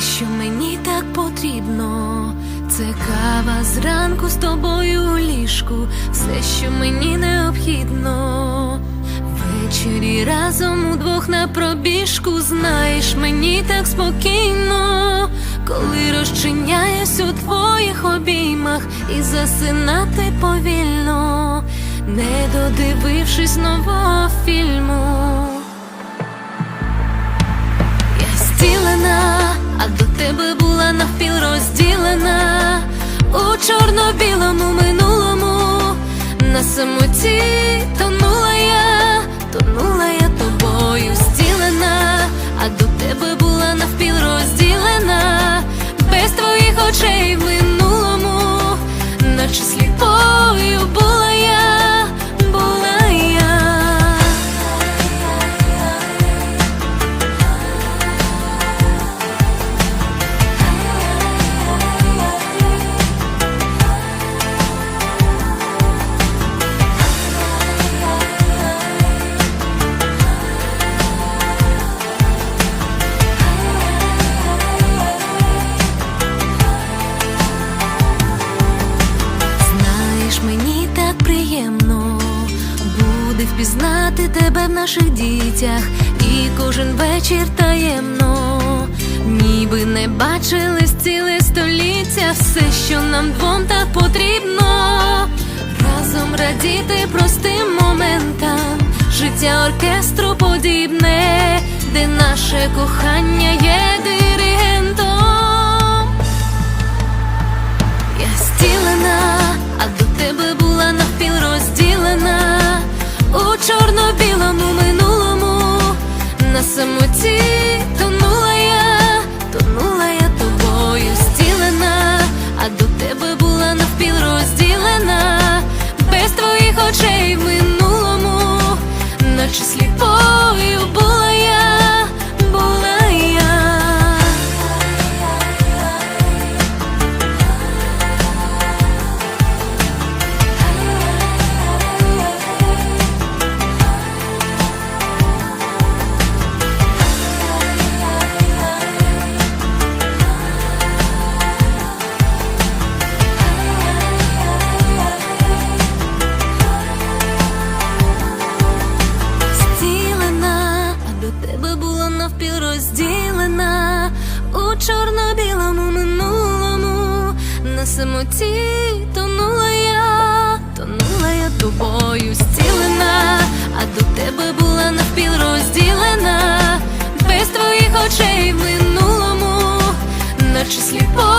що мені так потрібно, це кава зранку з тобою у ліжку, все, що мені необхідно. Ввечері разом удвох на пробіжку, знаєш, мені так спокійно, коли розчиняюсь у твоїх обіймах і засинати повільно, не додивившись нового фільму. Тебе була навпіл розділена у чорно-білому минулому, на самоті тонула я, тонула я тобою зділена, а до тебе була навпіл розділена, без твоїх очей в минулому, наче сліпою приємно буде впізнати тебе в наших дітях, і кожен вечір таємно, ніби не бачили ціле століття, все, що нам двом так потрібно, разом радіти простим моментам, життя оркестру подібне, де наше кохання є диригентом. Самоті навпіл у чорно-білому минулому, на самоті тонула я, тонула я тобою стілена, а до тебе була навпіл розділена, без твоїх очей в минулому, наче сліпо.